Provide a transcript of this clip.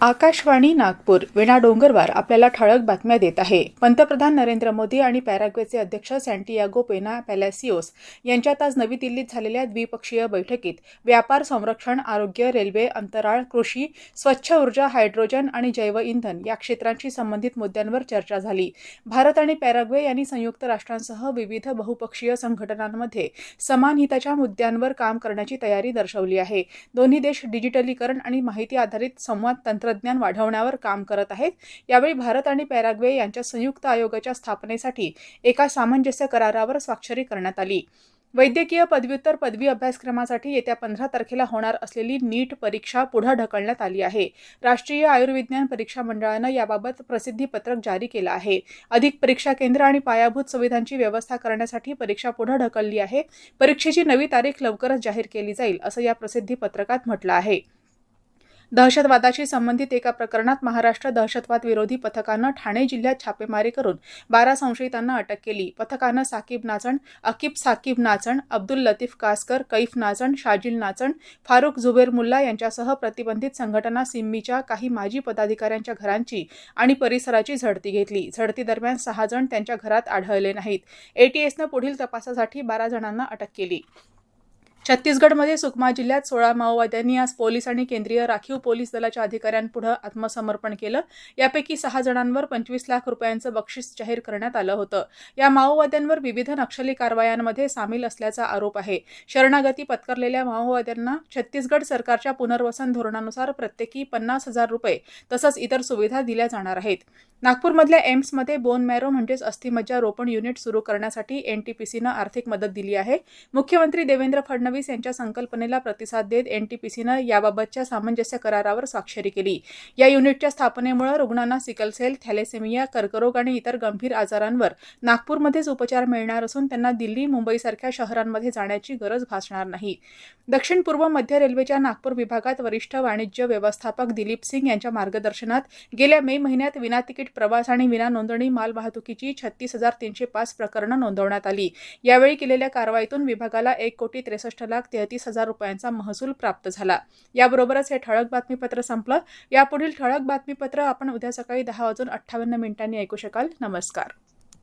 आकाशवाणी नागपूर विणा डोंगरवार आपल्याला ठळक बातम्या देत आहे. पंतप्रधान नरेंद्र मोदी आणि पॅराग्वेचे अध्यक्ष सँटियागो पेना पॅलॅसिओस यांच्यात आज नवी दिल्लीत झालेल्या द्विपक्षीय बैठकीत व्यापार संरक्षण आरोग्य रेल्वे अंतराळ कृषी स्वच्छ ऊर्जा हायड्रोजन आणि जैवइंधन या क्षेत्रांशी संबंधित मुद्द्यांवर चर्चा झाली. भारत आणि पॅराग्वे यांनी संयुक्त राष्ट्रांसह विविध बहुपक्षीय संघटनांमध्ये समान हिताच्या मुद्द्यांवर काम करण्याची तयारी दर्शवली आहे. दोन्ही देश डिजिटलीकरण आणि माहिती आधारित संवाद तंत्र तंत्रज्ञान वाढवण्यावर काम करत आहेत. यावेळी भारत आणि पॅराग्वे यांच्या संयुक्त आयोगाच्या स्थापनेसाठी एका सामंजस्य करारावर स्वाक्षरी करण्यात आली. वैद्यकीय पदव्युत्तर पदवी अभ्यासक्रमासाठी येत्या पंधरा तारखेला होणार असलेली नीट परीक्षा पुढे ढकलण्यात आली आहे. राष्ट्रीय आयुर्विज्ञान परीक्षा मंडळानं याबाबत प्रसिद्धी पत्रक जारी केलं आहे. अधिक परीक्षा केंद्र आणि पायाभूत सुविधांची व्यवस्था करण्यासाठी परीक्षा पुढे ढकलली आहे. परीक्षेची नवी तारीख लवकरच जाहीर केली जाईल असं या प्रसिद्धी पत्रकात म्हटलं आहे. दहशतवादाशी संबंधित एका प्रकरणात महाराष्ट्र दहशतवाद विरोधी पथकानं ठाणे जिल्ह्यात छापेमारी करून बारा संशयितांना अटक केली. पथकानं साकीब नाचण अकीब साकीब नाचण अब्दुल लतीफ कासकर कैफ नाचण शाजिल नाचण फारुख झुबेर मुल्ला यांच्यासह प्रतिबंधित संघटना सिम्मीच्या काही माजी पदाधिकाऱ्यांच्या घरांची आणि परिसराची झडती घेतली. झडती दरम्यान सहा जण त्यांच्या घरात आढळले नाहीत. एटीएसनं पुढील तपासासाठी बारा जणांना अटक केली. छत्तीसगडमध्ये सुकमा जिल्ह्यात सोळा माओवाद्यांनी आज पोलीस आणि केंद्रीय राखीव पोलीस दलाच्या अधिकाऱ्यांपुढे आत्मसमर्पण केलं. यापैकी सहा जणांवर पंचवीस लाख रुपयांचं बक्षीस जाहीर करण्यात आलं होतं. या माओवाद्यांवर विविध नक्षली कारवायांमध्ये सामील असल्याचा आरोप आहे. शरणागती पत्करलेल्या माओवाद्यांना छत्तीसगड सरकारच्या पुनर्वसन धोरणानुसार प्रत्येकी पन्नास हजार रुपये तसंच इतर सुविधा दिल्या जाणार आहेत. नागपूरमधल्या एम्समध्ये बोन मॅरो म्हणजेच अस्थिमज्जा रोपण युनिट सुरू करण्यासाठी एनटीपीसीनं आर्थिक मदत दिली आहे. मुख्यमंत्री देवेंद्र फडणवीस यांच्या संकल्पनेला प्रतिसाद देत एनटीपीसीनं याबाबतच्या सामंजस्य करारावर स्वाक्षरी केली. या युनिटच्या स्थापनेमुळे रुग्णांना सिकलसेल थॅलेसेमिया कर्करोग आणि इतर गंभीर आजारांवर नागपूरमध्येच उपचार मिळणार असून त्यांना दिल्ली मुंबईसारख्या शहरांमध्ये जाण्याची गरज भासणार नाही. दक्षिण पूर्व मध्य रेल्वेच्या नागपूर विभागात वरिष्ठ वाणिज्य व्यवस्थापक दिलीप सिंग यांच्या मार्गदर्शनात गेल्या मे महिन्यात विनातिकीट प्रवास आणि विना नोंदणी मालवाहतुकीची छत्तीस हजार तीनशे पाच प्रकरणं नोंदवण्यात आली. यावेळी केलेल्या कारवाईतून विभागाला एक कोटी त्रेसष्ट लाख तेहतीस हजार रुपयांचा महसूल प्राप्त झाला. याबरोबरच हे ठळक बातमीपत्र संपलं. यापुढील ठळक बातमीपत्र आपण उद्या सकाळी दहा वाजून अठ्ठावन्न मिनिटांनी ऐकू शकाल. नमस्कार.